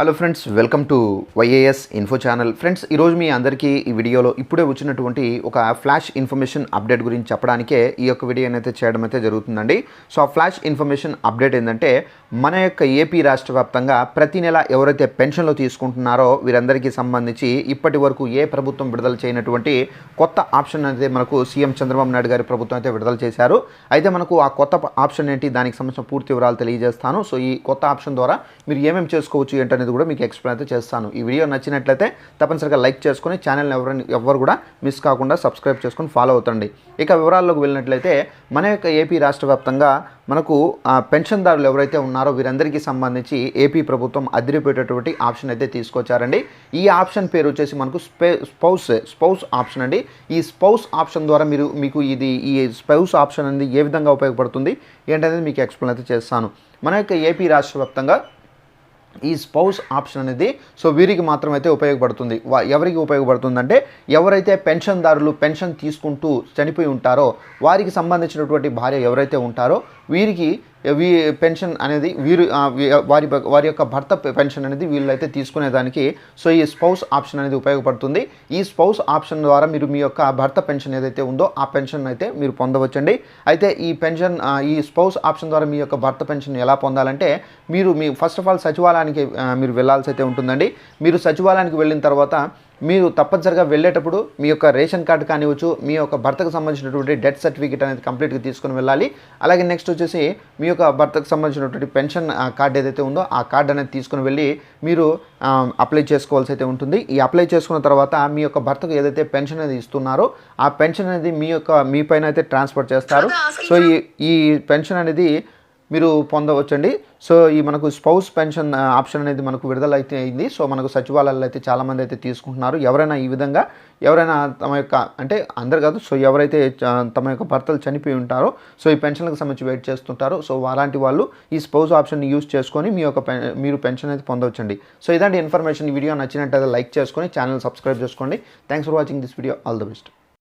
Hello friends welcome to YAS info channel friends ఈరోజు మీ అందరికీ ఈ వీడియోలో ఇప్పుడే వచ్చినటువంటి ఒక ఫ్లాష్ ఇన్ఫర్మేషన్ అప్డేట్ గురించి చెప్పడానికే ఈ యొక్క వీడియో అయితే చేయడం అయితే జరుగుతుందండి. సో ఆ ఫ్లాష్ ఇన్ఫర్మేషన్ అప్డేట్ ఏంటంటే మన యొక్క ఏపీ రాష్ట్ర వ్యాప్తంగా ప్రతి నెల ఎవరైతే పెన్షన్లు తీసుకుంటున్నారో వీరందరికీ సంబంధించి ఇప్పటి వరకు ఏ ప్రభుత్వం విడుదల చేయనటువంటి కొత్త ఆప్షన్ అయితే మనకు సీఎం చంద్రబాబు నాయుడు గారి ప్రభుత్వం అయితే విడుదల చేశారు. అయితే మనకు ఆ కొత్త ఆప్షన్ ఏంటి? దానికి సంబంధించిన పూర్తి వివరాలు తెలియజేస్తాను. సో ఈ కొత్త ఆప్షన్ ద్వారా మీరు ఏమేమి చేసుకోవచ్చు ఏంటనేది కూడా మీకు ఎక్స్ప్లెయిన్ అయితే చేస్తాను. ఈ వీడియో నచ్చినట్లయితే తప్పనిసరిగా లైక్ చేసుకొని ఛానల్ని ఎవరైనా ఎవరు కూడా మిస్ కాకుండా సబ్స్క్రైబ్ చేసుకొని ఫాలో అవుతండి. ఇక వివరాల్లోకి వెళ్ళినట్లయితే మన యొక్క ఏపీ రాష్ట్ర వ్యాప్తంగా మనకు పెన్షన్దారులు ఎవరైతే ఉన్నారో వీరందరికీ సంబంధించి ఏపీ ప్రభుత్వం అదిరిపోయేటటువంటి ఆప్షన్ అయితే తీసుకొచ్చారండి. ఈ ఆప్షన్ పేరు వచ్చేసి మనకు స్పే స్పౌస్ స్పౌస్ ఆప్షన్ అండి. ఈ స్పౌస్ ఆప్షన్ ద్వారా మీరు మీకు ఇది ఈ స్పౌస్ ఆప్షన్ అనేది ఏ విధంగా ఉపయోగపడుతుంది ఏంటనేది మీకు ఎక్స్ప్లెయిన్ అయితే చేస్తాను. మన యొక్క ఏపీ రాష్ట్ర వ్యాప్తంగా ఈ స్పౌస్ ఆప్షన్ అనేది సో వీరికి మాత్రమైతే ఉపయోగపడుతుంది. ఎవరికి ఉపయోగపడుతుందంటే ఎవరైతే పెన్షన్దారులు పెన్షన్ తీసుకుంటూ చనిపోయి ఉంటారో వారికి సంబంధించినటువంటి భార్య ఎవరైతే ఉంటారో వీరికి వీ పెన్షన్ అనేది వీరు వారి వారి యొక్క భర్త పెన్షన్ అనేది వీళ్ళైతే తీసుకునేదానికి సో ఈ స్పౌస్ ఆప్షన్ అనేది ఉపయోగపడుతుంది. ఈ స్పౌస్ ఆప్షన్ ద్వారా మీరు మీ యొక్క భర్త పెన్షన్ ఏదైతే ఉందో ఆ పెన్షన్ అయితే మీరు పొందవచ్చండి. అయితే ఈ పెన్షన్ ఈ స్పౌస్ ఆప్షన్ ద్వారా మీ యొక్క భర్త పెన్షన్ ఎలా పొందాలంటే మీరు మీ ఫస్ట్ ఆఫ్ ఆల్ సచివాలయానికి మీరు వెళ్ళాల్సి అయితే ఉంటుందండి. మీరు సచివాలయానికి వెళ్ళిన తర్వాత మీరు తప్పనిసరిగా వెళ్ళేటప్పుడు మీ యొక్క రేషన్ కార్డు కానివచ్చు మీ యొక్క భర్తకు సంబంధించినటువంటి డెత్ సర్టిఫికేట్ అనేది కంప్లీట్గా తీసుకొని వెళ్ళాలి. అలాగే నెక్స్ట్ వచ్చేసి మీ యొక్క భర్తకు సంబంధించినటువంటి పెన్షన్ కార్డు ఏదైతే ఉందో ఆ కార్డు అనేది తీసుకొని వెళ్ళి మీరు అప్లై చేసుకోవాల్సి అయితే ఉంటుంది. ఈ అప్లై చేసుకున్న తర్వాత మీ యొక్క భర్తకు ఏదైతే పెన్షన్ అనేది ఇస్తున్నారో ఆ పెన్షన్ అనేది మీ యొక్క మీ పైన అయితే ట్రాన్స్ఫర్ చేస్తారు. సో ఈ ఈ పెన్షన్ అనేది మీరు పొందవచ్చండి. సో ఈ మనకు స్పౌస్ పెన్షన్ ఆప్షన్ అనేది మనకు విడుదల అయితే అయింది. సో మనకు సచివాలయాలు అయితే చాలామంది అయితే తీసుకుంటున్నారు. ఎవరైనా ఈ విధంగా ఎవరైనా తమ యొక్క అంటే అందరు కాదు సో ఎవరైతే తమ యొక్క భర్తలు చనిపోయి ఉంటారో సో ఈ పెన్షన్లకు సంబంధించి వెయిట్ చేస్తుంటారో సో అలాంటి వాళ్ళు ఈ స్పౌస్ ఆప్షన్ని యూస్ చేసుకొని మీ యొక్క పెన్- మీరు పెన్షన్ అయితే పొందవచ్చండి. సో ఇదంటే ఇన్ఫర్మేషన్. వీడియో నచ్చినట్టయితే లైక్ చేసుకొని ఛానల్ సబ్స్క్రైబ్ చేసుకోండి. Thanks for watching this video. All the best.